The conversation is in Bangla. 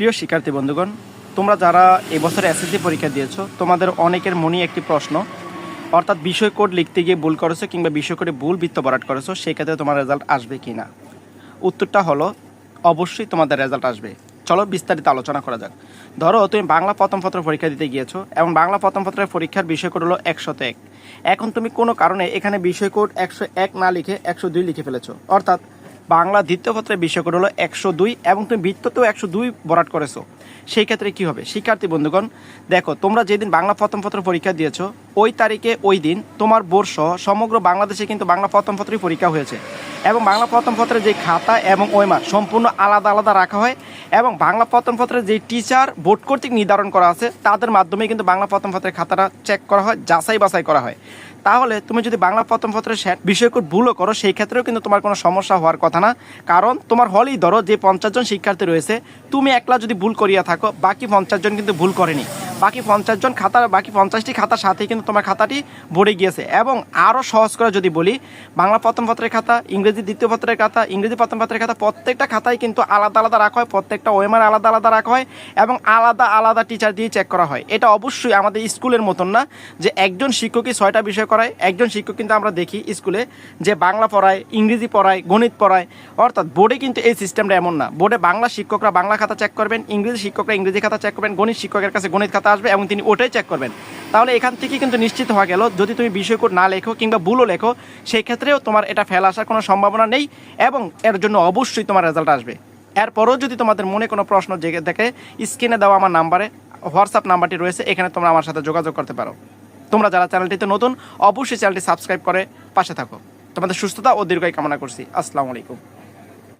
প্রিয় শিক্ষার্থী বন্ধুগণ, তোমরা যারা এবছর এসএসসি পরীক্ষা দিয়েছ, তোমাদের অনেকের মনে একটি প্রশ্ন। অর্থাৎ বিষয় কোড লিখতে গিয়ে ভুল করেছ কিংবা বিষয় কোডে ভুল বৃত্ত বরাট করেছ, সেক্ষেত্রে তোমার রেজাল্ট আসবে কি না উত্তরটা হলো, অবশ্যই তোমাদের রেজাল্ট আসবে। চলো বিস্তারিত আলোচনা করা যাক। ধরো, তুমি বাংলা প্রথম পত্র পরীক্ষা দিতে গিয়েছো এবং বাংলা প্রথম পত্রের পরীক্ষার বিষয় কোড হলো একশত এক। এখন তুমি কোনো কারণে এখানে বিষয় কোড একশো এক না লিখে একশো দুই লিখে ফেলেছো। অর্থাৎ বাংলা দ্বিতীয় পত্রের বিষয় হলো একশো দুই এবং তুমি বৃত্ততেও একশো দুই বরাট করেছ। সেই ক্ষেত্রে কি হবে? শিক্ষার্থী বন্ধুগণ, দেখো, তোমরা যেদিন বাংলা প্রথম পত্র পরীক্ষা দিয়েছ, ওই তারিখে ওই দিন তোমার বর্ষ সমগ্র বাংলাদেশে কিন্তু বাংলা প্রথম পত্রই পরীক্ষা হয়েছে। এবং বাংলা প্রথম পত্রের যে খাতা এবং ওইমার সম্পূর্ণ আলাদা আলাদা রাখা হয়। এবং বাংলা প্রথম পত্রের যে টিচার বোর্ড কর্তৃক নির্ধারণ করা আছে, তাদের মাধ্যমে কিন্তু বাংলা প্রথম পত্রের খাতাটা চেক করা হয়, যাচাই বাছাই করা হয়। তাহলে তুমি যদি বাংলা প্রথম পত্রের সেট বিষয় কোড ভুলও করো, সেই ক্ষেত্রেও কিন্তু তোমার কোনো সমস্যা হওয়ার কথা না। কারণ তোমার হলেই ধরো যে পঞ্চাশ জন শিক্ষার্থী রয়েছে, তুমি একলা যদি ভুল করিয়া থাকো, বাকি পঞ্চাশ জন কিন্তু ভুল করেনি। বাকি পঞ্চাশ জন খাতার, বাকি পঞ্চাশটি খাতার সাথে কিন্তু তোমার খাতাটি ভরে গিয়েছে। এবং আরও সহজ করে যদি বলি, বাংলা প্রথম পত্রের খাতা, ইংরেজি দ্বিতীয় পত্রের খাতা, ইংরেজি প্রথম পত্রের খাতা প্রত্যেকটা খাতায় কিন্তু আলাদা আলাদা রাখা হয়, প্রত্যেকটা ওয়েমার আলাদা আলাদা রাখা হয় এবং আলাদা আলাদা টিচার দিয়ে চেক করা হয়। এটা অবশ্যই আমাদের স্কুলের মতন না যে একজন শিক্ষকই ছয়টা বিষয় করায়, একজন শিক্ষক কিন্তু আমরা দেখি স্কুলে যে বাংলা পড়ায়, ইংরেজি পড়ায়, গণিত পড়ায়। অর্থাৎ বোর্ডে কিন্তু এই সিস্টেমটা এমন না। বোর্ডে বাংলা শিক্ষকরা বাংলা খাতা চেক করবেন, ইংরেজি শিক্ষকরা ইংরেজি খাতা চেক করবেন, গণিত শিক্ষকের কাছে গণিত খাতা আসবে এবং তিনি ওটাই চেক করবেন। তাহলে এখান থেকে কিন্তু নিশ্চিত হওয়া গেল, যদি তুমি বিষয় কোড না লেখো কিংবা ভুলও লেখো সেই ক্ষেত্রেও তোমার এটা ফেল আসার কোনো সম্ভাবনা নেই এবং এর জন্য অবশ্যই তোমার রেজাল্ট আসবে। এরপরও যদি তোমাদের মনে কোনো প্রশ্ন জেগে থাকে স্ক্রিনে দেওয়া আমার নাম্বারে হোয়াটসঅ্যাপ নাম্বারটি রয়েছে, এখানে তোমরা আমার সাথে যোগাযোগ করতে পারো। তোমরা যারা চ্যানেলটিতে নতুন, অবশ্যই চ্যানেলটি সাবস্ক্রাইব করে পাশে থাকো। তোমাদের সুস্থতা ও দীর্ঘায় কামনা করছি। আসসালামু আলাইকুম।